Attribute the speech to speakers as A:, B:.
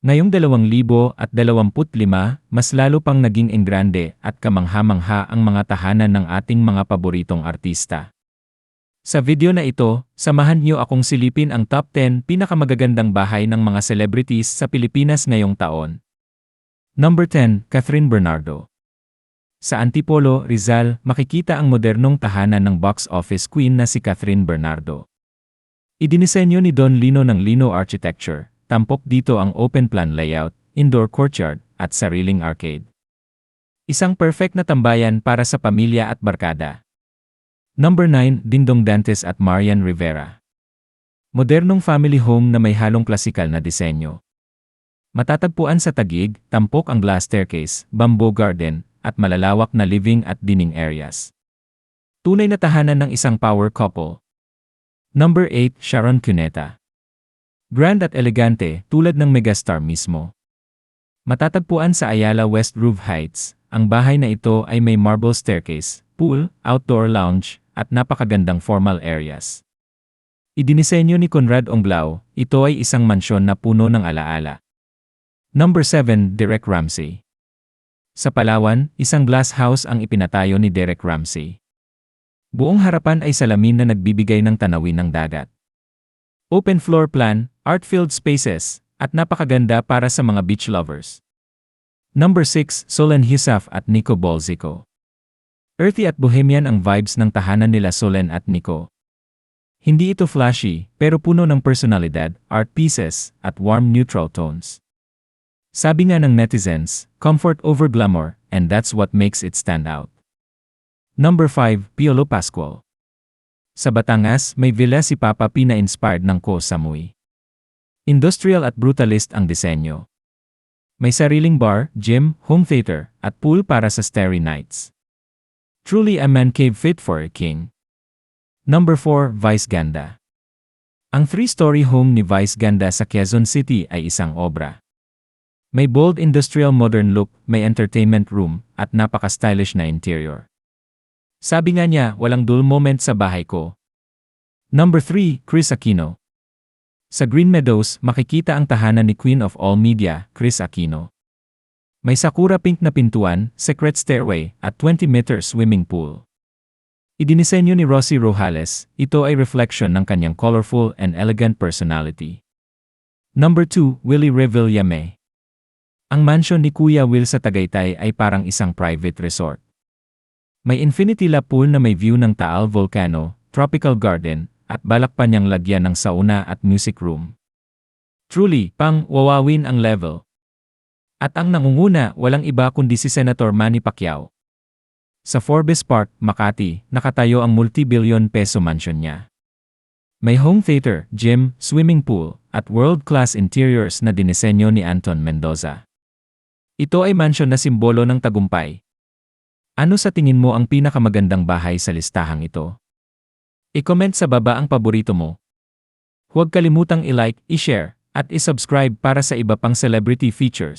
A: Ngayong 2025, mas lalo pang naging engrande at kamangha-mangha ang mga tahanan ng ating mga paboritong artista. Sa video na ito, samahan niyo akong silipin ang top 10 pinakamagagandang bahay ng mga celebrities sa Pilipinas ngayong taon. Number 10, Catherine Bernardo. Sa Antipolo, Rizal, makikita ang modernong tahanan ng box office queen na si Catherine Bernardo. Idinisenyo ni Don Lino ng Lino Architecture, tampok dito ang open plan layout, indoor courtyard, at sariling arcade. Isang perfect na tambayan para sa pamilya at barkada. Number 9, Dindong Dantes at Marian Rivera. Modernong family home na may halong klasikal na disenyo. Matatagpuan sa Tagig, tampok ang glass staircase, bamboo garden, at malalawak na living at dining areas. Tunay na tahanan ng isang power couple. Number 8, Sharon Cuneta. Grand at elegante, tulad ng megastar mismo. Matatagpuan sa Ayala West Roof Heights, ang bahay na ito ay may marble staircase, pool, outdoor lounge, at napakagandang formal areas. Idinisenyo ni Conrad Onglao, ito ay isang mansyon na puno ng alaala. Number 7, Derek Ramsey. Sa Palawan, isang glass house ang ipinatayo ni Derek Ramsey. Buong harapan ay salamin na nagbibigay ng tanawin ng dagat. Open floor plan, art-filled spaces, at napakaganda para sa mga beach lovers. Number 6, Solen Hisaf at Nico Bolzico. Earthy at bohemian ang vibes ng tahanan nila Solen at Nico. Hindi ito flashy, pero puno ng personalidad, art pieces, at warm neutral tones. Sabi nga ng netizens, comfort over glamour, and that's what makes it stand out. Number 5, Piolo Pascual. Sa Batangas, may villa si Papa P na inspired ng Ko Samui. Industrial at brutalist ang disenyo. May sariling bar, gym, home theater, at pool para sa starry nights. Truly a man cave fit for a king. Number 4, Vice Ganda. Ang three-story home ni Vice Ganda sa Quezon City ay isang obra. May bold industrial modern look, may entertainment room, at napaka-stylish na interior. Sabi nga niya, walang dull moment sa bahay ko. Number 3, Chris Aquino. Sa Green Meadows, makikita ang tahanan ni Queen of All Media, Chris Aquino. May sakura pink na pintuan, secret stairway, at 20-meter swimming pool. Idinisenyo ni Rosie Rojales, ito ay reflection ng kanyang colorful and elegant personality. Number 2, Willie Revillame. Ang mansion ni Kuya Will sa Tagaytay ay parang isang private resort. May infinity la pool na may view ng Taal Volcano, tropical garden, at balak pa niyang lagyan ng sauna at music room. Truly, pang wawawin ang level. At ang nangunguna walang iba kundi si Senator Manny Pacquiao. Sa Forbes Park, Makati, nakatayo ang multi-billion peso mansion niya. May home theater, gym, swimming pool, at world-class interiors na dinisenyo ni Anton Mendoza. Ito ay mansion na simbolo ng tagumpay. Ano sa tingin mo ang pinakamagandang bahay sa listahang ito? I-comment sa baba ang paborito mo. Huwag kalimutang i-like, i-share, at i-subscribe para sa iba pang celebrity features.